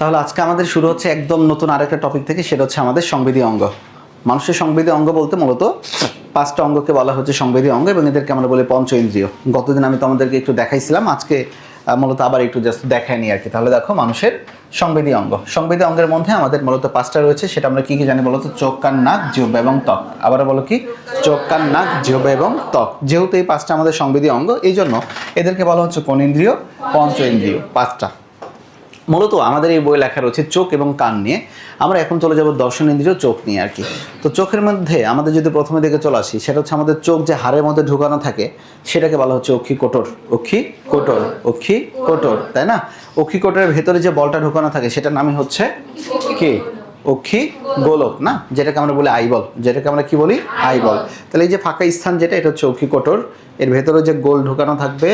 তাহলে আজকে আমাদের শুরু হচ্ছে একদম নতুন আরেকটা টপিক থেকে, সেটা হচ্ছে আমাদের সংবেদী অঙ্গ। মানুষের সংবেদী অঙ্গ বলতে মূলত পাঁচটা অঙ্গকে বলা হচ্ছে সংবেদী অঙ্গ এবং এদেরকে আমরা বলি পঞ্চ ইন্দ্রিয় গতদিন আমি তোমাদেরকে একটু দেখাইছিলাম, আজকে মূলত আবার একটু জাস্ট দেখাই নি আর কি তাহলে দেখো, মানুষের সংবেদী অঙ্গ। সংবেদী অঙ্গের মধ্যে আমাদের মূলত পাঁচটা রয়েছে, সেটা আমরা কী কী জানি বলতো? চোখ, কান, নাক, জিহ্বা এবং ত্বক। আবার বলো কি? চোখ, কান, নাক, জিহ্বা এবং ত্বক। যেহেতু এই পাঁচটা আমাদের সংবেদী অঙ্গ এই জন্য এদেরকে বলা হচ্ছে কোন ইন্দ্রিয় পঞ্চ ইন্দ্রিয় পাঁচটা। মূলত আমাদের এই বই লেখা রয়েছে চোখ এবং কান নিয়ে। আমরা এখন চলে যাব দর্শন ইন্দ্রিয় চোখ নিয়ে আর কি। তো চোখের মধ্যে আমাদের যদি প্রথমে দিকে চলে আসি, সেটা হচ্ছে আমাদের চোখ যে হাড়ের মধ্যে ঢুকানো থাকে, সেটাকে বলা হচ্ছে অক্ষি কোটর। অক্ষি কোটর অক্ষি কোটর, তাই না? অক্ষি কোটরের ভেতরে যে বলটা ঢুকানো থাকে, সেটার নামই হচ্ছে কি? অক্ষি গোলক, না? যেটাকে আমরা বলি আইবল। যেটাকে আমরা কি বলি? আইবল। তাহলে এই যে ফাঁকা স্থান যেটা, এটা হচ্ছে অক্ষি কোটর। এর ভেতরে যে গোল ঢুকানো থাকবে,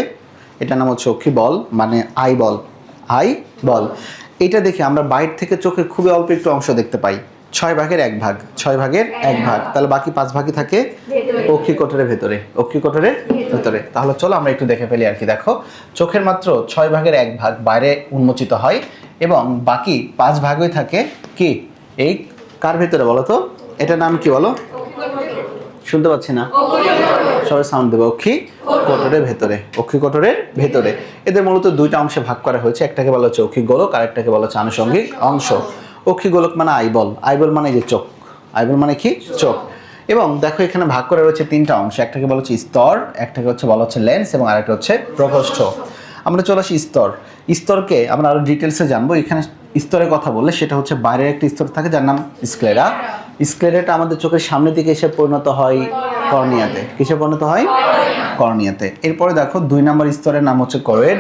এটার নাম হচ্ছে অক্ষি বল মানে আই আই বল। এটা দেখে আমরা বাইর থেকে চোখের খুবই অল্প একটু অংশ দেখতে পাই। ছয় ভাগের এক ভাগ। ছয় ভাগের এক ভাগ। তাহলে বাকি পাঁচ ভাগই থাকে অক্ষি কোটরের ভেতরে। অক্ষি কোটরের ভেতরে। তাহলে চলো আমরা একটু দেখে ফেলি আর কি। দেখো চোখের মাত্র ছয় ভাগের এক ভাগ বাইরে উন্মোচিত হয় এবং বাকি পাঁচ ভাগই থাকে কি? এই কার ভেতরে বলো তো? এটার নাম কি বলো? শুনতে পাচ্ছি না? সবাই সাউন্ড দেবে। অক্ষি কোটরের ভেতরে। অক্ষি কোটরের ভেতরে। এদের মূলত দুইটা অংশে ভাগ করা হয়েছে। একটাকে বলা হচ্ছে অক্ষি গোলক, আর একটাকে বলা হচ্ছে আনুষঙ্গিক অংশ। অক্ষি গোলক মানে আইবল। আইবল মানে যে চোখ। আইবল মানে কি? চোখ। এবং দেখো, এখানে ভাগ করা রয়েছে তিনটা অংশ। একটাকে বলা হচ্ছে স্তর, একটাকে হচ্ছে বলা হচ্ছে লেন্স, এবং আরেকটা হচ্ছে প্রকোষ্ঠ আমরা চলে আসি স্তর। স্তরকে আমরা আরও ডিটেলসে জানব। এখানে স্তরের কথা বললে সেটা হচ্ছে বাইরের একটা স্তর থাকে, যার নাম স্ক্লেরা স্ক্লেরাটা আমাদের চোখের সামনের দিকে এসে পরিণত হয় কর্নিয়াতে। কিসে পরিণত হয়? কর্নিয়াতে। এরপরে দেখো, দুই নম্বর স্তরের নাম হচ্ছে করেড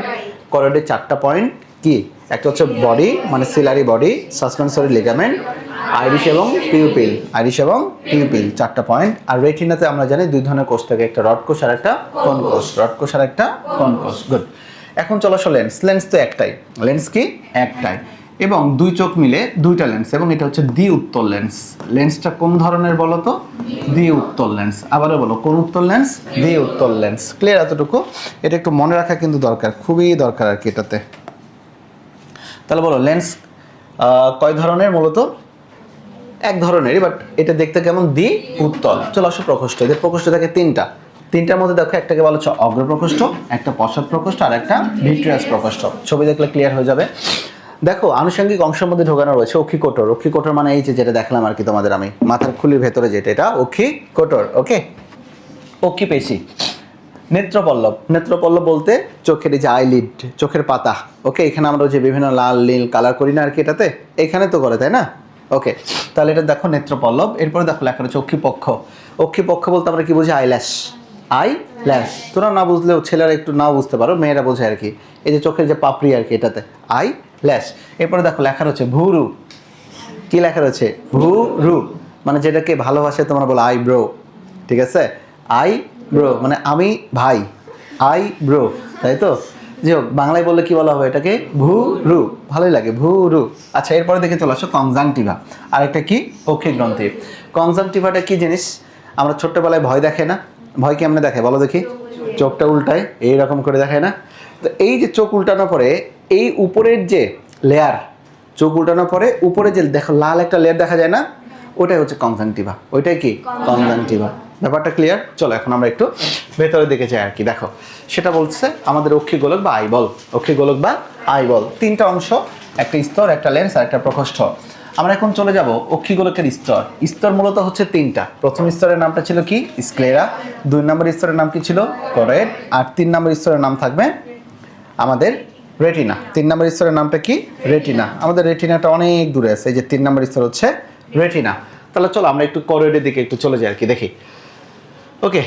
করেডের চারটা পয়েন্ট কি? একটা হচ্ছে বডি মানে ciliary body suspensory ligament iris এবং পিউপিল আইরিশ এবং পিউপিল চারটা পয়েন্ট আর রেটিনাতে আমরা জানি দুই ধরনের কোষ থাকে, একটা রড কোষ আর একটা কোন কোষ রড কোষ আর একটা কোন কোষ গুড এখন চলো আসো লেন্স লেন্স তো একটাই। লেন্স কি? একটাই। এবং দুই চোখ মিলে দুইটা লেন্স এবং এটা হচ্ছে দ্বি উত্তর লেন্স লেন্সটা কোন ধরনের বলো তো? দ্বি উত্তর লেন্স আবারও বলো, কোন উত্তর লেন্স দ্বি উত্তর লেন্স ক্লিয়ার এতটুকু? এটা একটু মনে রাখা কিন্তু দরকার, খুবই দরকার আর কি এটাতে। তাহলে বলো লেন্স কয় ধরনের মূলত? এক ধরনেরই বাট এটা দেখতে কেমন? দ্বি উত্তল। চলো আসো প্রকোষ্ঠ, এদের প্রকোষ্ঠ থাকে তিনটা। তিনটার মধ্যে দেখো, একটাকে বলা হচ্ছে অগ্র প্রকোষ্ঠ একটা পশ্চাৎ প্রকোষ্ঠ আর একটা ভিট্রিয়াস প্রকোষ্ঠ। ছবি দেখলে ক্লিয়ার হয়ে যাবে। দেখো, আনুষঙ্গিক অংশের মধ্যে ঢোকানো রয়েছে অক্ষি কোটর। অক্ষি কোটর মানে এই যে যেটা দেখলাম আর কি তোমাদের আমি। মাথার খুলির ভেতরে যেটা, এটা অক্ষি কোটর, ওকে? অক্ষি পেশি। নেত্রপল্লব। নেত্রপল্লব বলতে চোখের এই যে আইলিড চোখের পাতা, ওকে? এখানে আমরা যে বিভিন্ন লাল, নীল কালার করি না আর কি এটাতে, এখানে তো করে, তাই না? ওকে, তাহলে এটা দেখো নেত্রপল্লব। এরপরে দেখো লেখা রয়েছে অক্ষিপক্ষ অক্ষিপক্ষ বলতে আমরা কি বুঝি? আইল্যাশ আই ল্যাশ তোরা না বুঝলেও ছেলেরা একটু নাও বুঝতে পারো, মেয়েরা বোঝে আর কি। এই যে চোখের যে পাপড়ি আর কি এটাতে আই ল্যাশ এরপরে দেখো লেখা রয়েছে ভুরু। কি লেখা রয়েছে? ভুরু। মানে যেটাকে ভালোবাসায় তোমরা বলো আই ব্রো ঠিক আছে? আই ব্রো মানে আমি ভাই। আই ব্রো তাই তো? যে হোক, বাংলায় বললে কি বলা হবে এটাকে? ভুরু। ভালোই লাগে, ভুরু। আচ্ছা এরপরে দেখে চলে আসো কনজাংটিভা। আর একটা কি? অক্ষিক গ্রন্থি। কনজাংটিভাটা কি জিনিস? আমরা ছোট্টবেলায় ভয় দেখে না? ভয় কেমনে দেখে বলো দেখি। চোখটা উল্টায়, এইরকম করে দেখায় না? তো এই যে চোখ উল্টানোর পরে এই উপরের যে লেয়ার চোখ উল্টানোর পরে উপরে যে দেখো লাল একটা লেয়ার দেখা যায় না ওটাই হচ্ছে কনজাংটিভা ওইটাই কি? কনজাংটিভা ব্যাপারটা ক্লিয়ার চলো এখন আমরা একটু ভেতরের দিকে যাই আর কি দেখো। সেটা বলছে আমাদের অক্ষী গোলক বা আইবল অক্ষী গোলক বা আইবল তিনটা অংশ একটা স্তর একটা লেন্স আর একটা প্রকোষ্ঠ। আমরা এখন চলে যাব অক্ষী গোলকের স্তর। স্তর মূলত হচ্ছে তিনটা। প্রথম স্তরের নামটা ছিল কি? স্ক্লেরা দুই নম্বর স্তরের নাম কি ছিল? করেড আর তিন নম্বর স্তরের নাম থাকবে আমাদের রেটিনা। তিন নম্বর স্তরের নামটা কি? রেটিনা। আমাদের রেটিনাটা অনেক দূরে আছে। এই যে তিন নম্বর স্তর হচ্ছে রেটিনা। তাহলে চলো আমরা একটু করেডের দিকে একটু চলে যাই আর কি, দেখি। ওকে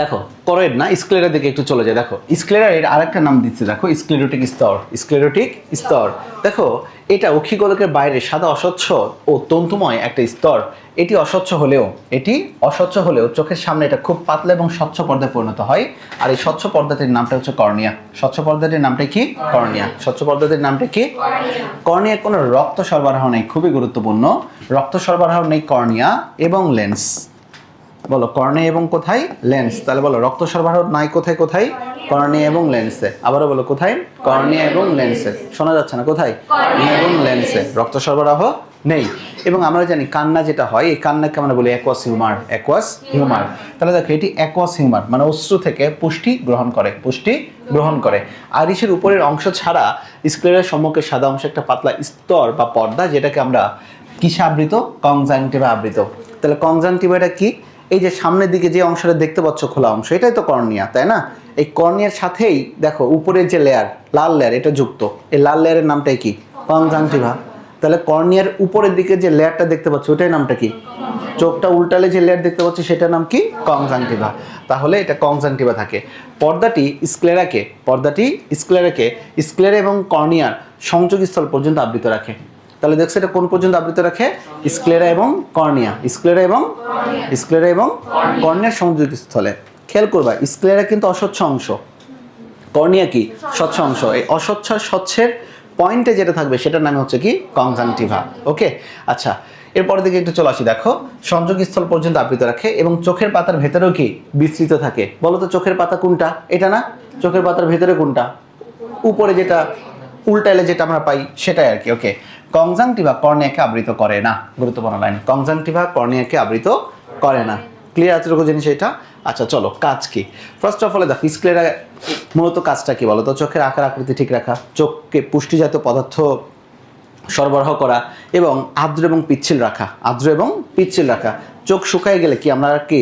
দেখো করেড না স্ক্লেরার দিকে একটু চলে যায়। দেখো স্ক্লেরার এর আরেকটা নাম দিচ্ছে, দেখো স্ক্লেরোটিক স্তর স্ক্লেরোটিক স্তর। দেখো, এটা অক্ষিগোলকের বাইরে সাদা অস্বচ্ছ ও তন্তুময় একটা স্তর। এটি অস্বচ্ছ হলেও, এটি অস্বচ্ছ হলেও চোখের সামনে এটা খুব পাতলা এবং স্বচ্ছ পর্দায় পরিণত হয়। আর এই স্বচ্ছ পর্দাটির নামটা হচ্ছে কর্নিয়া। স্বচ্ছ পর্দাটির নামটা কি? কর্নিয়া। স্বচ্ছ পর্দাটির নামটা কি? কর্নিয়া। কোনো রক্ত সরবরাহ নেই, খুবই গুরুত্বপূর্ণ। রক্ত সরবরাহ নেই কর্নিয়া এবং লেন্স। বলো কর্নে এবং কোথায়? লেন্স। তাহলে বলো, রক্ত সরবরাহ নাই কোথায় কোথায়? কর্নিয়া এবং লেন্সে। আবারও বলো, কোথায়? কর্নিয়া এবং লেন্সে। শোনা যাচ্ছে না, কোথায়? এবং লেন্সে। রক্ত সরবরাহ নেই। এবং আমরা জানি কান্না যেটা হয়, এই কান্নাকে আমরা বলি অ্যাকোয়াস হিউমার অ্যাকোয়াস হিউমার তাহলে দেখো, এটি অ্যাকোয়াস হিউমার মানে অশ্রু থেকে পুষ্টি গ্রহণ করে, পুষ্টি গ্রহণ করে। আরিসের উপরের অংশ ছাড়া স্ক্লেরের সম্মুখে সাদা অংশ একটা পাতলা স্তর বা পর্দা, যেটাকে আমরা কিসে আবৃত? কংজাংটিভা আবৃত। তাহলে কংজাংটিভাটা কি? এই যে সামনের দিকে যে অংশটা দেখতে পাচ্ছ খোলা অংশ, এটাই তো কর্নিয়া, তাই না? এই কর্নিয়ার সাথেই দেখো উপরের যে লেয়ার লাল লেয়ার এটা যুক্ত। এই লাল লেয়ারের নামটাই কি? কংজাংটিভা তাহলে কর্নিয়ার উপরের দিকে যে লেয়ারটা দেখতে পাচ্ছ ওটার নামটা কি? চোখটা উল্টালে যে লেয়ার দেখতে পাচ্ছ, সেটার নাম কি? কংজাংটিভা তাহলে এটা কংজাংটিভা থাকে। পর্দাটি স্ক্লেরাকে পর্দাটি স্ক্লেরাকে স্ক্লেরা এবং কর্নিয়ার সংযোগস্থল পর্যন্ত আবৃত রাখে। তাহলে দেখছ এটা কোন পর্যন্ত আবৃত রাখে? স্ক্লেরা এবং কর্নিয়া। স্ক্লেরা এবং স্ক্লেরা এবং কর্নিয়ার সংযোগস্থলে খেয়াল করবা, স্ক্লেরা কিন্তু অস্বচ্ছ অংশ। কর্নিয়া কি? স্বচ্ছ অংশ। এই অস্বচ্ছ স্বচ্ছের পয়েন্টে যেটা থাকবে, সেটার নাম হচ্ছে কি? কনজাংটিভা। ওকে? আচ্ছা এরপরের দিকে একটু চলে আসি, দেখো। সংযোগস্থল পর্যন্ত আবৃত রাখে এবং চোখের পাতার ভেতরেও কি? বিস্তৃত থাকে। বলো তো চোখের পাতা কোনটা? এটা না? চোখের পাতার ভেতরে কোনটা? উপরে যেটা উল্টাইলে যেটা আমরা পাই সেটাই আর কি ওকে কনজাংটিভা কর্নিয়াকে আবৃত করে না, গুরুত্বপূর্ণ লাইন কনজাংটিভা কর্নিয়াকে আবৃত করে না। ক্লিয়ার এতটুকু জিনিস এটা? আচ্ছা চলো, কাজ কি? ফার্স্ট অফ অল দেখো স্ক্লেরা মূলত কাজটা কি বলো তো চোখের আকার আকৃতি ঠিক রাখা, চোখকে পুষ্টিজাতীয় পদার্থ সরবরাহ করা এবং আর্দ্র এবং পিচ্ছিল রাখা, আর্দ্র এবং পিচ্ছিল রাখা। চোখ শুকায় গেলে কি আমরা কি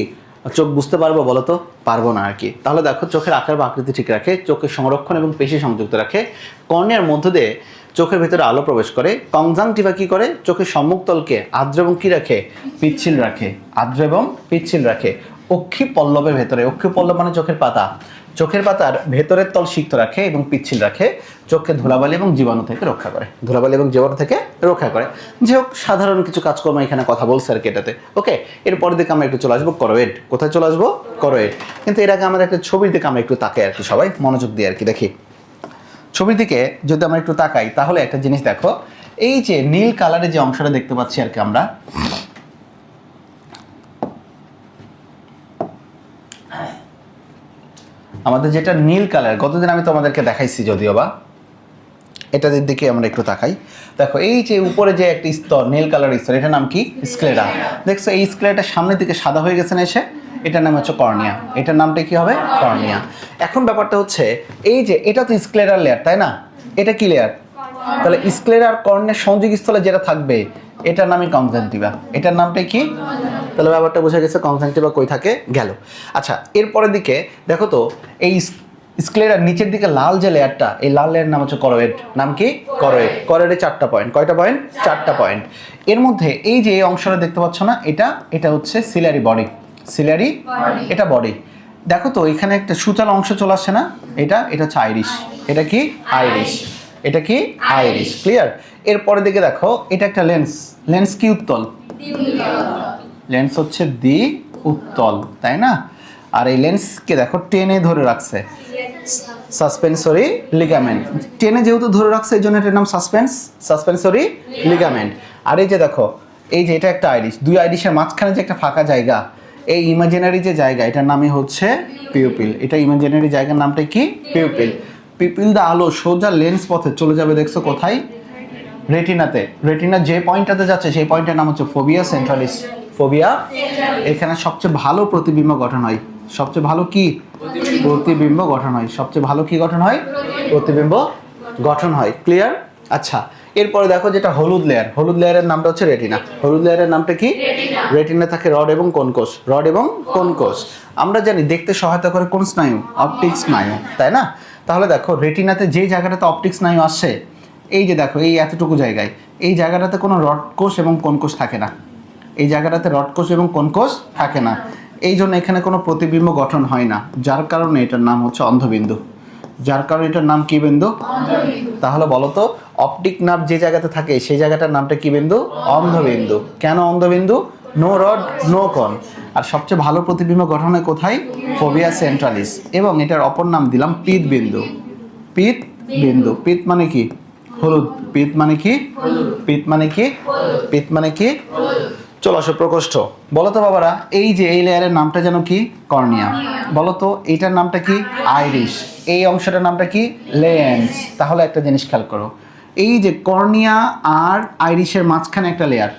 চোখ বুঝতে পারব বলো তো পারব না আর কি তাহলে দেখো, চোখের আকার বা আকৃতি ঠিক রাখে, চোখের সংরক্ষণ এবং পেশি সংযুক্ত রাখে। কর্নিয়ার মধ্য দিয়ে চোখের ভেতরে আলো প্রবেশ করে। কংজাংটিভা কী করে? চোখের সম্মুখতলকে আর্দ্র এবং কী রাখে? পিচ্ছিল রাখে। আর্দ্র এবং পিচ্ছিল রাখে। অক্ষি পল্লবের ভেতরে। অক্ষি পল্লব মানে চোখের পাতা। চোখের পাতার ভেতরের তল সিক্ত রাখে এবং পিচ্ছিল রাখে, চোখকে ধুলাবালি এবং জীবাণু থেকে রক্ষা করে। ধুলাবালি এবং জীবাণু থেকে রক্ষা করে। যে হোক, সাধারণ কিছু কাজকর্ম এখানে কথা বলছে আর কি এটাতে। ওকে এরপর দিকে আমরা একটু চলে আসব করোয়েড কোথায় চলে আসব? করোয়েড কিন্তু এর আগে আমাদের একটা ছবির দিকে আমরা একটু তাকাই আর কি সবাই, মনোযোগ দিয়ে আর কি দেখি। ছবির দিকে যদি আমরা একটু তাকাই, তাহলে একটা জিনিস দেখো, এই যে নীল কালারের যে অংশটা দেখতে পাচ্ছি আর কি আমরা আমাদের যেটা নীল কালার, গতদিন আমি তোমাদেরকে দেখাইছি যদিও বা, এটাদের দিকে আমরা একটু তাকাই। দেখো, এই যে উপরে যে একটা স্তর, নীল কালার স্তর, এটার নাম কি? স্ক্লেরা। দেখছ, এই স্ক্লেরাটা সামনের দিকে সাদা হয়ে গেছে না এসে? এটার নাম হচ্ছে কর্নিয়া। এটার নামটা কি হবে? কর্নিয়া। এখন ব্যাপারটা হচ্ছে, এই যে, এটা তো স্ক্লেরার লেয়ার তাই না? এটা কি লেয়ার তাহলে স্ক্লেরা আর কর্নের সংযোগস্থলে যেটা থাকবে এটার নামই কনজাংটিভা। এটার নামটাই কি? তাহলে ব্যাপারটা বোঝা গেছে কনজাংটিভা কই থাকে? গেল। আচ্ছা এরপরের দিকে দেখো তো এই স্ক্লেরার নিচের দিকে লাল যে লেয়ারটা এই লাল লেয়ার নাম হচ্ছে করোয়েড। নাম কি? করোয়েড। করোয়েডে চারটা পয়েন্ট কয়টা পয়েন্ট চারটা পয়েন্ট এর মধ্যে এই যে এই অংশটা দেখতে পাচ্ছ না এটা এটা হচ্ছে সিলারি বডি সিলারি এটা বডি দেখো তো এখানে একটা সুচাল অংশ চলে আসছে না? এটা এটা হচ্ছে আইরিশ এটা কি? আইরিশ এটা কি? আইরিশ ক্লিয়ার এরপরে দিকে দেখো এটা একটা লেন্স লেন্স কি উত্তল? লেন্স হচ্ছে দি উত্তল তাই না? আর এই লেন্সকে দেখো টেনে ধরে রাখছে। সাসপেন্সরি লিগামেন্ট টেনে যেহেতু ধরে রাখছে এই জন্য এটার নাম সাসপেন্স সাসপেন্সরি লিগামেন্ট আর এই যে দেখো এই যে এটা একটা আইরিশ দুই আইরিশের মাঝখানে যে একটা ফাঁকা জায়গা এই ইমাজিনারি যে জায়গা এটার নামই হচ্ছে পিউপিল এটা ইমাজিনারি জায়গার নামটা কি? পিউপিল পিউপিল দা আলো সোজা লেন্স পথে চলে যাবে দেখছ কোথায়? রেটিনাতে। রেটিনা যে পয়েন্টটাতে যাচ্ছে সেই পয়েন্টের নাম হচ্ছে ফোবিয়া সেন্ট্রালিস। ফোবিয়া এখানে সবচেয়ে ভালো প্রতিবিম্ব গঠন হয়। সবচেয়ে ভালো কি? প্রতিবিম্ব গঠন হয়। সবচেয়ে ভালো কি গঠন হয়? প্রতিবিম্ব গঠন হয়। ক্লিয়ার আচ্ছা এরপরে দেখো যেটা হলুদ লেয়ার হলুদ লেয়ারের নামটা হচ্ছে রেটিনা। হলুদ লেয়ারের নামটা কি? রেটিনা। থাকে রড এবং কোন কোষ রড এবং কোন কোষ আমরা জানি দেখতে সহায়তা করে কোন স্নায়ু? অপটিক স্নায়ু তাই না? তাহলে দেখো রেটিনাতে যে জায়গাটাতে অপটিক স্নায়ু আসছে এই যে দেখো এই এতটুকু জায়গায় এই জায়গাটাতে কোনো রড কোষ এবং কোন কোষ থাকে না। এই জায়গাটাতে রড কোষ এবং কোন কোষ থাকে না। এই জন্য এখানে কোনো প্রতিবিম্ব গঠন হয় না যার কারণে এটার নাম হচ্ছে অন্ধবিন্দু। যার কারণে এটার নাম কি বিন্দু? তাহলে বলো তো অপটিক নাভ যে জায়গাতে থাকে সেই জায়গাটার নামটা কি বিন্দু? অন্ধবিন্দু। কেন অন্ধবিন্দু? নো রড নো কন আর সবচেয়ে ভালো প্রতিবিম্ব গঠন কোথায়? Fovea centralis. এবং এটার অপর নাম দিলাম পিত বিন্দু পিত বিন্দু পিত মানে কি? হলুদ। পিত মানে কি? পিত মানে কি? পিত মানে কি? চলো আসো, প্রকোষ্ঠ। বলো তো বাবারা, এই যে এই লেয়ারের নামটা যেন কি? কর্নিয়া। বলো তো এইটার নামটা কি? আইরিশ। এই অংশটার নামটা কি? লেন্স। তাহলে একটা জিনিস খেয়াল করো। এই যে কর্নিয়া আর আইরিশের মাঝখানে একটা লেয়ার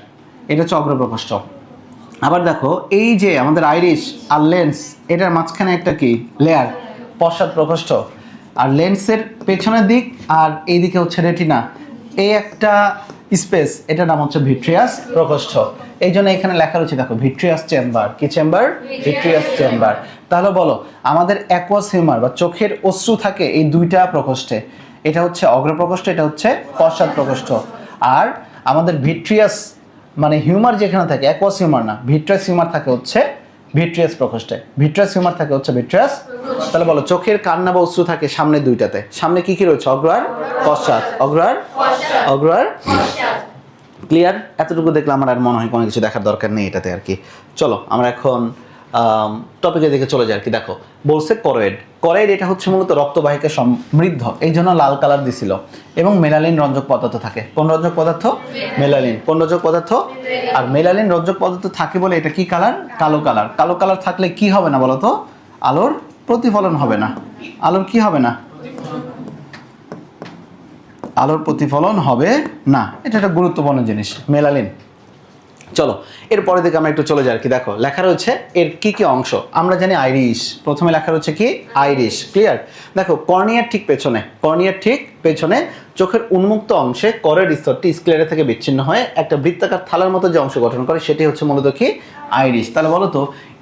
এটা হচ্ছে অগ্রপ্রকোষ্ঠ। আবার দেখো, এই যে আমাদের আইরিশ আর লেন্স, এটার মাঝখানে একটা কি? লেয়ার পশ্চাৎ প্রকোষ্ঠ। আর লেন্সের পেছনের দিক আর এই দিকে হচ্ছে রেটিনা। এই একটা স্পেস, এটার নাম হচ্ছে ভিট্রিয়াস প্রকোষ্ঠ। এই জন্য এখানে লেখা রয়েছে, দেখো, ভিট্রিয়াস চেম্বার। কি চেম্বার? Vitreous chamber. তাহলে বলো, আমাদের অ্যাকোয়াস হিউমার বা চোখের অশ্রু থাকে এই দুইটা প্রকোষ্ঠে। এটা হচ্ছে অগ্রপ্রকোষ্ঠ, এটা হচ্ছে পশ্চাৎ প্রকোষ্ঠ। আর আমাদের ভিট্রিয়াস মানে হিউমার যেখানে থাকে অ্যাকোয়াস হিউমার না ভিট্রাস হিউমার থাকে হচ্ছে ভিট্রিয়াস প্রকোষ্ঠে। ভিট্রাস হিউমার থাকে হচ্ছে ভিট্রিয়াস তাহলে বলো, চোখের কান্না বা অশ্রু থাকে সামনে দুইটাতে। সামনে কি কি রয়েছে? অগ্রহার পশ্চাৎ। অগ্রহার অগ্রহার ক্লিয়ার এতটুকু দেখলে আমার আর মনে হয় কোনো কিছু দেখার দরকার নেই এটাতে আর কি। চলো, আমরা এখন টপিকের দিকে চলে যায় আর কি। দেখো, বলছে করয়েড করয়েড এটা হচ্ছে মূলত রক্তবাহিকা সমৃদ্ধ। এই জন্য লাল কালার দিছিল। এবং মেলালিন রঞ্জক পদার্থ থাকে। কোন রঞ্জক পদার্থ? মেলালিন। কোন রঞ্জক পদার্থ? আর মেলালিন রঞ্জক পদার্থ থাকে বলে এটা কি কালার কালো কালার কালো কালার থাকলে কি হবে না বলো তো আলোর প্রতিফলন হবে না। আলোর কি হবে না? আলোর প্রতিফলন হবে না। এটা একটা গুরুত্বপূর্ণ জিনিস। মেলালিন। চলো, এরপরে দিকে আমরা একটু চলে যাই কি, দেখো, লেখা রয়েছে এর কি কি অংশ? আমরা জানি আইরিশ, প্রথমে লেখা রয়েছে কি? আইরিশ ক্লিয়ার দেখো, কর্নিয়ার ঠিক পেছনে, কর্নিয়ার ঠিক পেছনে চোখের উন্মুক্ত অংশে করের স্তরটি স্ক্লেরা থেকে বিচ্ছিন্ন হয়ে একটা বৃত্তাকার থালার মতো যে অংশ গঠন করে, সেটি হচ্ছে মূলত কি? আইরিশ। তাহলে বলো তো,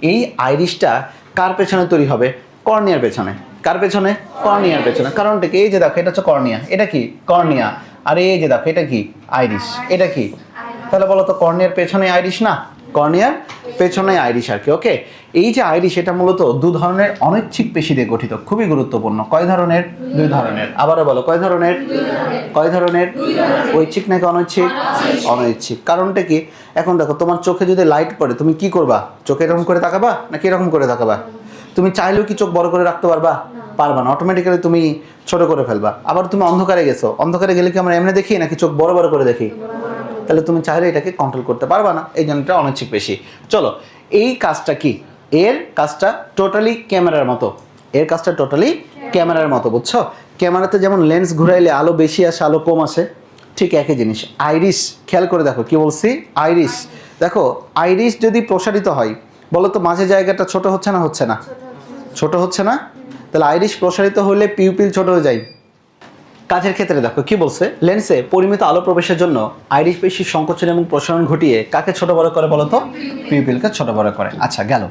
এই আইরিশটা কার পেছনে তৈরি হবে? কর্নিয়ার পেছনে। কার পেছনে? কর্নিয়ার পেছনে। কারণটা কি? এই যে দেখো, এটা হচ্ছে কর্নিয়া। এটা কি? কর্নিয়া। আর এই যে দেখো, এটা কি? আইরিশ। এটা কি? তাহলে বলো তো, কর্নিয়ার পেছনে আইরিশ না? কর্নিয়ার পেছনে আইরিশ আর কি ওকে এই যে আইরিশ, এটা মূলত দু ধরনের অনৈচ্ছিক পেশি দিয়ে গঠিত, খুবই গুরুত্বপূর্ণ। কয় ধরনের? দুই ধরনের। আবারও বলো, কয় ধরনের? কয় ধরনের? ঐচ্ছিক নাকি অনৈচ্ছিক? অনৈচ্ছিক। কারণটা কি? এখন দেখো, তোমার চোখে যদি লাইট পড়ে, তুমি কি করবা? চোখে এরকম করে তাকাবা, নাকি এরকম করে তাকাবা? তুমি চাইলেও কি চোখ বড় করে রাখতে পারবা? পারবা না। অটোমেটিক্যালি তুমি ছোট করে ফেলবা। আবার তুমি অন্ধকারে গেছো। অন্ধকারে গেলে কি আমরা এমনি দেখি, নাকি চোখ বড় বড় করে দেখি? তাহলে তুমি চাইলে এটাকে কন্ট্রোল করতে পারবা না। এই জন্য এটা অনৈচ্ছিক বেশি। চলো, এই কাজটা কি? এর কাজটা টোটালি ক্যামেরার মতো। এর কাজটা টোটালি ক্যামেরার মতো, বুঝছ? ক্যামেরাতে যেমন লেন্স ঘুরাইলে আলো বেশি আসে, আলো কম আসে, ঠিক একই জিনিস। আইরিশ খেয়াল করে দেখো, কি বলছি? আইরিশ দেখো আইরিশ যদি প্রসারিত হয় বলো তো মাঝে জায়গাটা ছোট হচ্ছে না হচ্ছে না? ছোট হচ্ছে না? তাহলে আইরিশ প্রসারিত হলে পিউপিল ছোট হয়ে যায়। কাজের ক্ষেত্রে দেখো, কি বলছে? লেন্সে পরিমিত আলো প্রবেশের জন্য আইরিশ পেশির সংকোচন এবং প্রসারণ ঘটিয়ে কাকে ছোট বড় করে বলো তো? পিউপিলকে ছোট বড় করে। আচ্ছা গেল।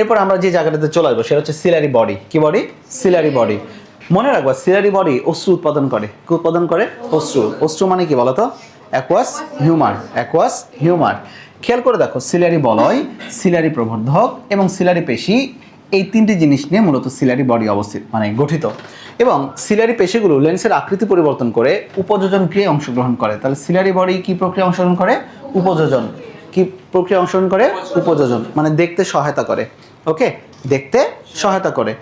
এরপর আমরা যে জায়গাটাতে চলে আসব, সেটা হচ্ছে সিলারি বডি। কি বডি? Ciliary body. মনে রাখবা, সিলারি বডি অশ্রু উৎপাদন করে। কি উৎপাদন করে? অশ্রু। অশ্রু মানে কি বলো তো? অ্যাকোয়াস হিউমার অ্যাকোয়াস হিউমার খেয়াল করে দেখো, সিলারি বলয়, সিলারি প্রবর্ধক এবং সিলারি পেশি, এই তিনটি জিনিস নিয়ে মূলত সিলারি বডি অবস্থিত মানে গঠিত। এবং সিলারি পেশিগুলো লেন্সের আকৃতি পরিবর্তন করে উপযোজন ক্রিয়ায় অংশগ্রহণ করে। তাহলে সিলারি বডি কি প্রক্রিয়া অংশগ্রহণ করে? উপযোজন। কি প্রক্রিয়া অংশগ্রহণ করে? উপযোজন। মানে দেখতে সহায়তা করে। ওকে? দেখতে সহায়তা করে।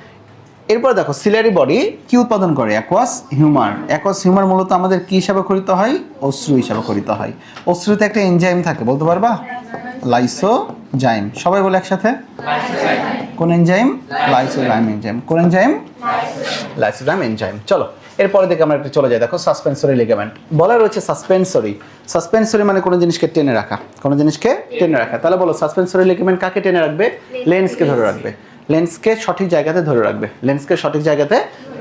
এরপর দেখো সিলারি বডি কি উৎপাদন করে? অ্যাকোয়াস হিউমার অ্যাকোয়াস হিউমার মূলত আমাদের কি হিসাবে খরিত হয়? অশ্রু হিসাবে খরিত হয়। অশ্রুতে একটা এনজাইম থাকে বলতে পারবা? লাইসোজাইম সবাই বলে একসাথে? কোন এনজাইম লাইসোজাইম এনজাইম কোন এনজাইম লাইসোজাইম এনজাইম চলো, এরপরে দেখে আমরা একটু চলে যাই। দেখো সাসপেন্সরি লিগামেন্ট বলা রয়েছে সাসপেন্সরি সাসপেন্সরি মানে কোনো জিনিসকে টেনে রাখা। কোনো জিনিসকে টেনে রাখা। তাহলে বলো সাসপেন্সরি লিগামেন্ট কাকে টেনে রাখবে? লেন্সকে ধরে রাখবে। লেন্সকে সঠিক জায়গাতে ধরে রাখবে। লেন্সকে সঠিক জায়গাতে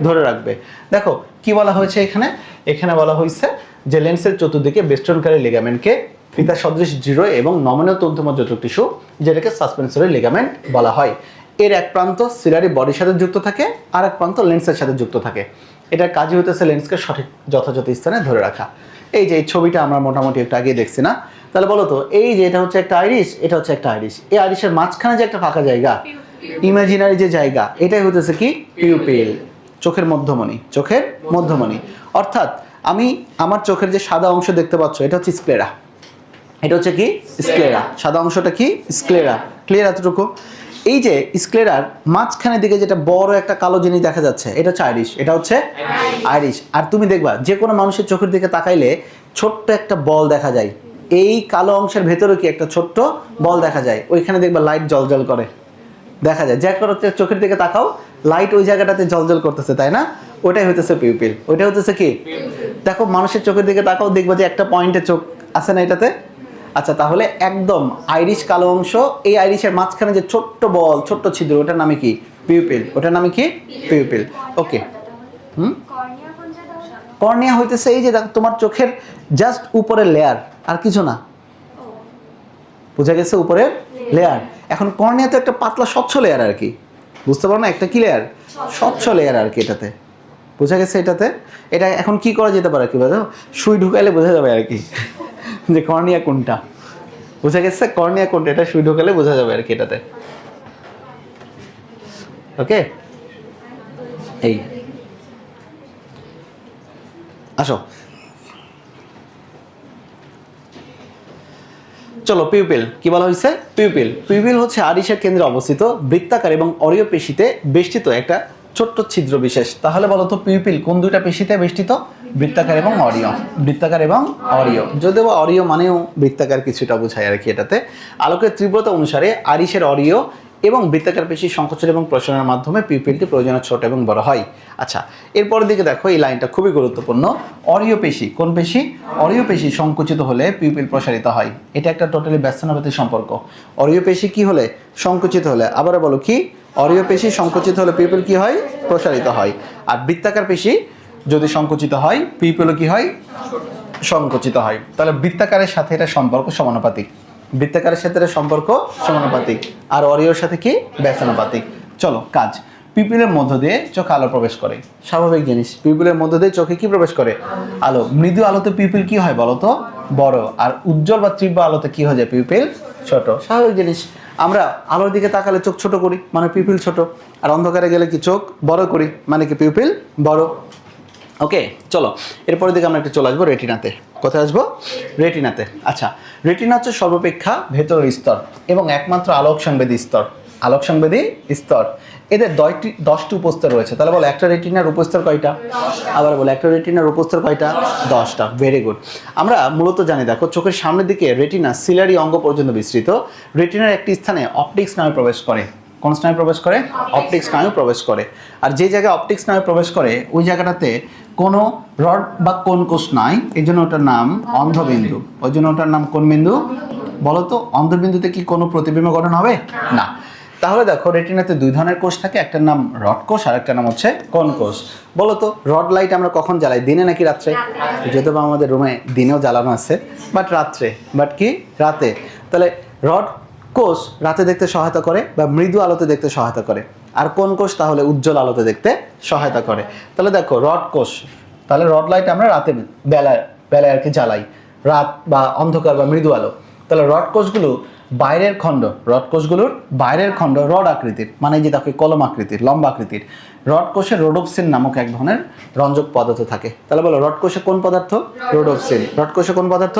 ধরে রাখবে। দেখো, কি বলা হয়েছে এখানে? এখানে বলা হয়েছে যে লেন্সের চতুর্দিকে বেষ্টনকারী লিগামেন্টকে ফিতা সদৃশ জিরো এবং নমনীয় তন্তুমজ্জ টিস্যু যেটাকে সাসপেন্সরি লিগামেন্ট বলা হয়। এর এক প্রান্ত সিলারি বডির সাথে যুক্ত থাকে, আর এক প্রান্ত লেন্সের সাথে যুক্ত থাকে। এটার কাজই হতেছে লেন্সকে সঠিক যথাযথ স্থানে ধরে রাখা। এই যে এই ছবিটা আমরা মোটামুটি একটু আগে দেখছি না? তাহলে বলো তো, এই যে এটা হচ্ছে একটা আইরিশ, এটা হচ্ছে একটা আইরিশ। এই আইরিশের মাঝখানে যে একটা ফাঁকা জায়গা, ইমাজিনারি যে জায়গা, এটাই হতেছে কি? পিউপিল। চোখের মধ্যমণি চোখের মধ্যমণি। অর্থাৎ আমি আমার চোখের যে সাদা অংশ দেখতে পাচ্ছ, এটা হচ্ছে স্ক্লেরা এটা হচ্ছে কি? স্ক্লেরা সাদা অংশটা কি? স্ক্লেরা ক্লিয়ার এতটুকু? এই যে স্ক্লেরার মাঝখানের দিকে যেটা বড় একটা কালো জিনিস দেখা যাচ্ছে এটা হচ্ছে আইরিশ এটা হচ্ছে আইরিশ আর তুমি দেখবা যে কোনো মানুষের চোখের দিকে তাকাইলে ছোট্ট একটা বল দেখা যায়। এই কালো অংশের ভেতরে কি একটা ছোট্ট বল দেখা যায়? ওইখানে দেখবা লাইট জলজল করে। দেখা যায়। যা করো চোখের দিকে তাকাও লাইট ওই জায়গাটাতে জলজল করতেছে তাই না? ওটাই হইতেছে পিউপিল ওইটা হইতেছে কি? দেখো মানুষের চোখের দিকে তাকাও দেখবা যে একটা পয়েন্টে চোখ আছে না এটাতে? আচ্ছা তাহলে একদম আইরিশ কালো অংশ, এই আইরিশের মাঝখানে যে ছোট্ট বল, ছোট্ট ছিদ্র, ওটার নামে কি? পিউপিল। ওটার নামে কি? পিউপিল। ওকে। হুম? কর্নিয়া হইতেছে এই যে তোমার চোখের জাস্ট উপরের লেয়ার আর কিছু না। বোঝা গেছে উপরের লেয়ার এখন কর্নিয়া তো একটা পাতলা, স্বচ্ছ লেয়ার আর কি। বুঝতে পারো না? একটা কি লেয়ার স্বচ্ছ লেয়ার আর কি এটাতে। বোঝা গেছে এটাতে? এটা এখন কি করা যেতে পারে কি বলো? সুই ঢুকাইলে বোঝা যাবে আর কি। যে কর্নিয়া কোনটা? বোঝা গেছে কর্নিয়া কোনটা? এটা সুই ঢুকালে বোঝা যাবে আর কি এটাতে। ওকে এই। আসো। চলো পিউপিল কি বলা হয়েছে? পিউপিল পিউপিল হচ্ছে আরিশের কেন্দ্রে অবস্থিত, বৃত্তাকার এবং অরীয় পেশিতে বেষ্টিত একটা ছোট্ট ছিদ্র বিশেষ। তাহলে বলো তো পিউপিল কোন দুইটা পেশিতে বেষ্টিত? বৃত্তাকার এবং অরীয়। বৃত্তাকার এবং অরীয়। যদিও অরীয় মানেও বৃত্তাকার কিছুটা বোঝায় আর কি এটাতে। আলোকের তীব্রতা অনুসারে আরিশের অরীয় এবং বৃত্তাকার পেশি সংকোচন এবং প্রসারণের মাধ্যমে পিউপিলটি প্রয়োজনে ছোট এবং বড় হয়। আচ্ছা এরপরের দিকে দেখো, এই লাইনটা খুবই গুরুত্বপূর্ণ। অরীয় পেশি, কোন পেশি? অরীয় পেশি সংকুচিত হলে পিউপিল প্রসারিত হয়। এটা একটা টোটালি ব্যস্তনাপাতিক সম্পর্ক। অরীয় পেশি কি হলে? সংকুচিত হলে। আবার বলো কি? অরীয় পেশি সংকুচিত হলে পিউপিল কি হয়? প্রসারিত হয়। আর বৃত্তাকার পেশি যদি সংকুচিত হয় পিউপিলও কি হয়? সংকুচিত হয়। তাহলে বৃত্তাকারের সাথে এটা সম্পর্ক সমানুপাতিক। বৃত্তাকারের সাথে এর সম্পর্ক সমানুপাতিক। আর অরিয়র সাথে কি? ব্যসনাপাতিক। চলো, কাজ। পিপিলের মধ্য দিয়ে চোখে আলো প্রবেশ করে। স্বাভাবিক জিনিস। পিপিলের মধ্য দিয়ে চোখে কি প্রবেশ করে? আলো। মৃদু আলোতে পিপিল কি হয় বলো তো বড়। আর উজ্জ্বল বা তীব্র আলোতে কি হয়ে যায় পিপিল? ছোট। স্বাভাবিক জিনিস। আমরা আলোর দিকে তাকালে চোখ ছোট করি মানে পিপিল ছোট, আর অন্ধকারে গেলে কি চোখ বড় করি মানে কি পিপিল বড়। ওকে চলো, এরপরের দিকে আমরা একটু চলে আসব রেটিনাতে। কোথায় আসব? রেটিনাতে। আচ্ছা রেটিনা হচ্ছে সর্বাপেক্ষা ভেতর স্তর এবং একমাত্র আলোক সংবেদী স্তর। আলোক সংবেদী স্তর। এদের দশটি দশটি উপস্তর রয়েছে। তাহলে বলো একটা রেটিনার উপস্তর কয়টা? আবার বলো একটা রেটিনার উপস্তর কয়টা? দশটা। ভেরি গুড আমরা মূলত জানি দেখো চোখের সামনের দিকে রেটিনা সিলারি অঙ্গ পর্যন্ত বিস্তৃত। রেটিনার একটি স্থানে অপটিক্স নামে প্রবেশ করে। কোন স্নায়ু প্রবেশ করে? অপটিক্স স্নায়ু প্রবেশ করে। আর যে জায়গায় অপটিক্স স্নায়ু প্রবেশ করে ওই জায়গাটাতে কোনো রড বা কোন কোষ নাই। এই জন্য ওটার নাম অন্ধবিন্দু। ওই জন্য ওটার নাম কোন বিন্দু? বলো তো অন্ধবিন্দুতে কি কোনো প্রতিবিম্ব গঠন হবে? না। তাহলে দেখো রেটিনাতে দুই ধরনের কোষ থাকে একটার নাম রড কোষ আর একটার নাম হচ্ছে কোন কোষ। বলো তো রড লাইট আমরা কখন জ্বালাই দিনে নাকি রাত্রে? যদিও বা আমাদের রুমে দিনেও জ্বালানো আছে বাট রাত্রে। বাট কি? রাতে। তাহলে রড কোষ রাতে দেখতে সহায়তা করে বা মৃদু আলোতে দেখতে সহায়তা করে? আর কোন কোষ তাহলে উজ্জ্বল আলোতে দেখতে সহায়তা করে। তাহলে দেখো রড কোষ। তাহলে রড লাইট আমরা রাতে বেলায় বেলায় আর কি জ্বালাই। রাত বা অন্ধকার বা মৃদু আলো। তাহলে রড কোষগুলো বাইরের খণ্ড রড কোষগুলোর বাইরের খণ্ড রড আকৃতির মানে যে তাকে কলম আকৃতির, লম্বা আকৃতির। রড কোষে রোডোপসিন নামক এক ধরনের রঞ্জক পদার্থ থাকে। তাহলে বলো, রড কোষে কোন পদার্থ? রোডোপসিন রড কোষে কোন পদার্থ?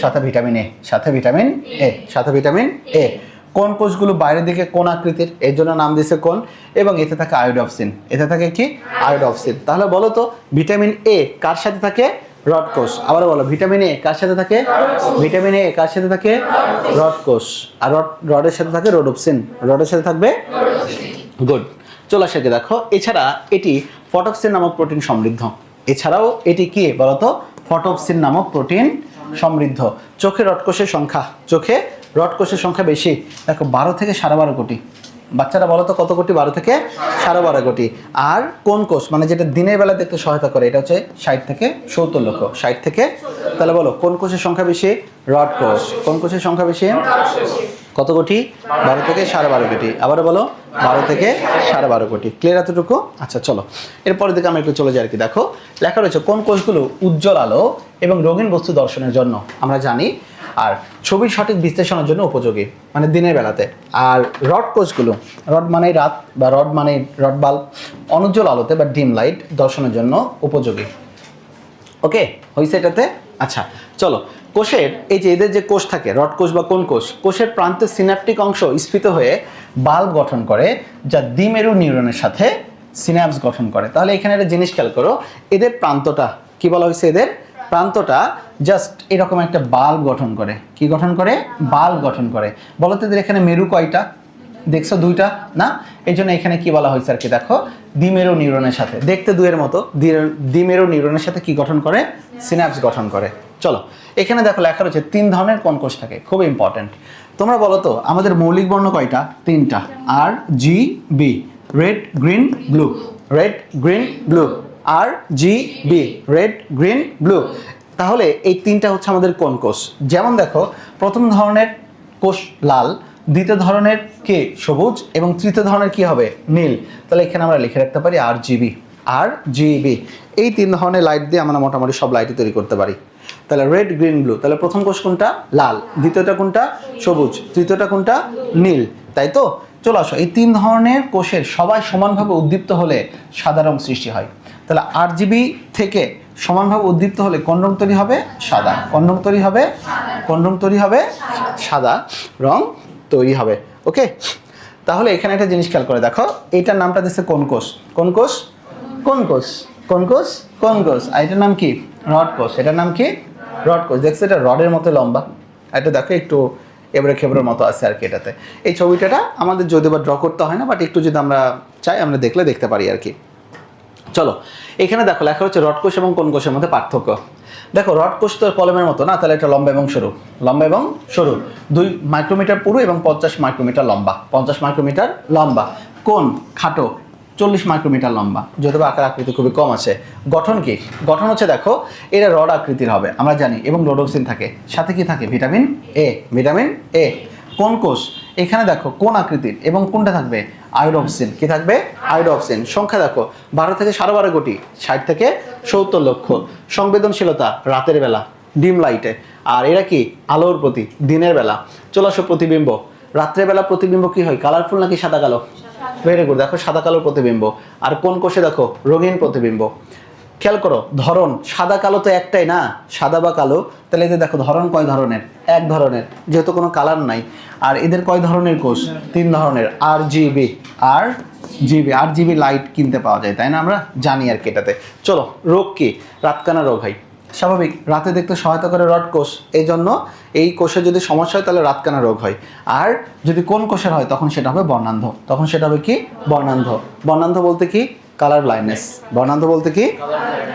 সাথে ভিটামিন এ, সাথে ভিটামিন এ, সাথে ভিটামিন এ। কোন কোষগুলো বাইরের দিকে কোন আকৃতির? এর জন্য নাম দিয়েছে কোন? এবং এতে থাকে আয়োডপসিন এতে থাকে কি? আয়োডপসিন তাহলে বলো তো, ভিটামিন এ কার সাথে থাকে? রড কোষ আবার বলো, ভিটামিন এ কার সাথে থাকে? ভিটামিন এ কার সাথে থাকে? রড কোষ আর রড, রডের সাথে থাকে রোডোপসিন। রডের সাথে থাকবে? গুড। চলে আসে দেখো, এছাড়া এটি ফটোক্সিন নামক প্রোটিন সমৃদ্ধ। এছাড়াও এটি কি বলতো? ফটোক্সিন নামক প্রোটিন সমৃদ্ধ। চোখে রডকোষের সংখ্যা, চোখে রডকোষের সংখ্যা বেশি। দেখো, বারো থেকে সাড়ে বারো কোটি। বাচ্চারা বলো তো কত কোটি? বারো থেকে সাড়ে বারো কোটি। আর কোন কোষ? মানে যেটা দিনের বেলা দেখতে সহায়তা করে, এটা হচ্ছে ষাট থেকে সত্তর লক্ষ। ষাট থেকে, তাহলে বলো, কোন কোষের সংখ্যা বেশি? রড কোষ। কোন কোষের সংখ্যা বেশি? কত কোটি? বারো থেকে সাড়ে বারো কোটি। আবারও বলো, বারো থেকে সাড়ে বারো কোটি। ক্লিয়ার এতটুকু? আচ্ছা চলো। এরপরের দিকে আমরা একটু চলে যাই আর কি। দেখো, লেখা রয়েছে কোন কোষগুলো উজ্জ্বল আলো এবং রঙিন বস্তু দর্শনের জন্য। আমরা জানি, আর ছবির সঠিক বিশ্লেষণের জন্য উপযোগী মানে দিনের বেলাতে। আর রড কোষগুলো, রড মানে রাত বা রড মানে রড বাল্ব, অনুজ্জ্বল আলোতে বা ডিম লাইট দর্শনের জন্য উপযোগী। ওকে হয়েছে এটাতে? আচ্ছা চলো। কোষের, এই যে এদের যে কোষ থাকে, রড কোষ বা কোন কোষ, কোষের প্রান্তে সিনাপটিক অংশ স্ফীত হয়ে বাল্ব গঠন করে, যা দ্বিমেরু নিউরনের সাথে সিনাপস গঠন করে। তাহলে এখানে একটা জিনিস খেয়াল করো, এদের প্রান্তটা, কি বলা হয়েছে এদের? প্রান্তটা জাস্ট এরকম একটা বাল্ব গঠন করে। কি গঠন করে? বাল্ব গঠন করে। বলো তো এদের এখানে মেরু কয়টা? দেখছ দুইটা? না? এই জন্য এখানে কি বলা হয়েছে আর কি? দেখো, দ্বিমেরু নিউরনের সাথে। দেখতে দুইয়ের মতো দ্বি- দ্বিমেরু নিউরনের সাথে কি গঠন করে? সিনাপস গঠন করে। চলো, এখানে দেখো লেখা রয়েছে, তিন ধরনের কোন কোষ থাকে খুব ইম্পর্টেন্ট তোমরা বলো তো, আমাদের মৌলিক বর্ণ কয়টা? তিনটা। R G B red green blue red green blue R G B red green blue তাহলে এই তিনটা হচ্ছে আমাদের কোন কোষ? যেমন দেখো, প্রথম ধরনের কোষ লাল, দ্বিতীয় ধরনের কে? সবুজ। এবং তৃতীয় ধরনের কি হবে? নীল। তাহলে এখানে আমরা লিখে রাখতে পারি আর জিবি আর জিবি এই তিন ধরনের লাইট দিয়ে আমরা মোটামুটি সব লাইটই তৈরি করতে পারি। তাহলে রেড গ্রিন ব্লু তাহলে প্রথম কোষ কোনটা? লাল। দ্বিতীয়টা কোনটা? সবুজ। তৃতীয়টা কোনটা? নীল। তাই তো? চলে আসো। এই তিন ধরনের কোষের সবাই সমানভাবে উদ্দীপ্ত হলে সাদা রং সৃষ্টি হয়। তাহলে আট জিবি থেকে সমানভাবে উদ্দীপ্ত হলে কোন রং তৈরি হবে? সাদা। কোন রং তৈরি হবে? কোন রং তৈরি হবে? সাদা রং তৈরি হবে। ওকে তাহলে এখানে একটা জিনিস খেয়াল করে দেখো। এইটার নামটা দিচ্ছে কোন কোষ? কোন কোষ? কোন কোষ? কোন কোষ কোন কোষ আর এটার নাম কি? রড কোষ। এটার নাম কি? রড কোষ। দেখছ, এটা রডের মতো লম্বা। এটা দেখো, একটু এবারে খেবরের মতো আছে আর কি এটাতে। এই ছবিটাটা আমাদের যদি বা ড্র করতে হয় না বাট একটু যদি আমরা চাই, আমরা দেখলে দেখতে পারি আর কি। চলো, এখানে দেখো, লেখা হচ্ছে রড কোষ এবং কোন কোষের মধ্যে পার্থক্য। দেখো, রড কোষ তো কলমের মতো না? তাহলে এটা লম্বা এবং সরু। লম্বা এবং সরু। দুই মাইক্রোমিটার পুরু এবং পঞ্চাশ মাইক্রোমিটার লম্বা। পঞ্চাশ মাইক্রোমিটার লম্বা। কোন? খাটো। চল্লিশ মাইক্রোমিটার লম্বা। যদিও আকার আকৃতি খুবই কম আছে। গঠন কি? গঠন হচ্ছে দেখো এটা রড আকৃতির হবে, আমরা জানি, এবং রোডোক্সিন থাকে। সাথে কি থাকে? Vitamin A vitamin A. কোন কোষ? এখানে দেখো, কোন আকৃতির, এবং কোনটা থাকবে? আয়োডপসিন কি থাকবে? আয়োডপসিন সংখ্যা দেখো, বারো থেকে সাড়ে বারো কোটি, ষাট থেকে সত্তর লক্ষ। সংবেদনশীলতা, রাতের বেলা, ডিম লাইটে। আর এরা কি? আলোর প্রতি, দিনের বেলা। চলে আসো প্রতিবিম্ব। রাত্রের বেলা প্রতিবিম্ব কি হয়? কালারফুল নাকি সাদা কালো? ভেরি গুড দেখো সাদা কালো প্রতিবিম্ব। আর কোন কোষে দেখো? রঙিন প্রতিবিম্ব। খেয়াল করো, ধরন সাদা কালো তো একটাই না? সাদা বা কালো? তাহলে এদের দেখো, ধরন কয় ধরনের? এক ধরনের। যেহেতু কোনো কালার নাই। আর এদের কয় ধরনের কোষ? তিন ধরনের। R G B R G B R G B light কিনতে পাওয়া যায়, তাই না আমরা? জানি আর কি এটাতে। চলো, রোগ কি? রাতকানা রোগ হয় স্বাভাবিক, রাতে দেখতে সহায়তা করে রড কোষ। এই জন্য এই কোষে যদি সমস্যা হয়, তাহলে রাতকানা রোগ হয়। আর যদি কোন কোষের হয়, তখন সেটা হবে বর্ণান্ধ। তখন সেটা হবে কি? বর্ণান্ধ। বর্ণান্ধ বলতে কি? কালার ব্লাইন্ডনেস বর্ণান্ধ বলতে কি?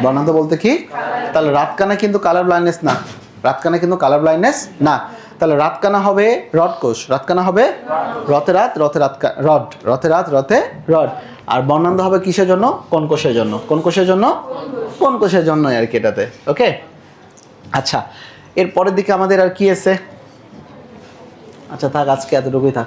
বর্ণান্ধ বলতে কি? তাহলে রাতকানা কিন্তু কালার ব্লাইন্ডনেস না। রাতকানা কিন্তু কালার ব্লাইন্ডনেস না। তাহলে রাতকানা হবে রড কোষ রাতকানা হবে রথে রাত রথে রাত রড। রথে রাত, রথে রড। আর বর্ণান্ধ হবে কিসের জন্য? কোন কোষের জন্য। কোন কোষের জন্য? কোন কোষের জন্য আর কি এটাতে। ওকে? আচ্ছা এর পরের দিকে আমাদের আর কি আছে? আচ্ছা থাক, আজকে এতটুকুই থাক।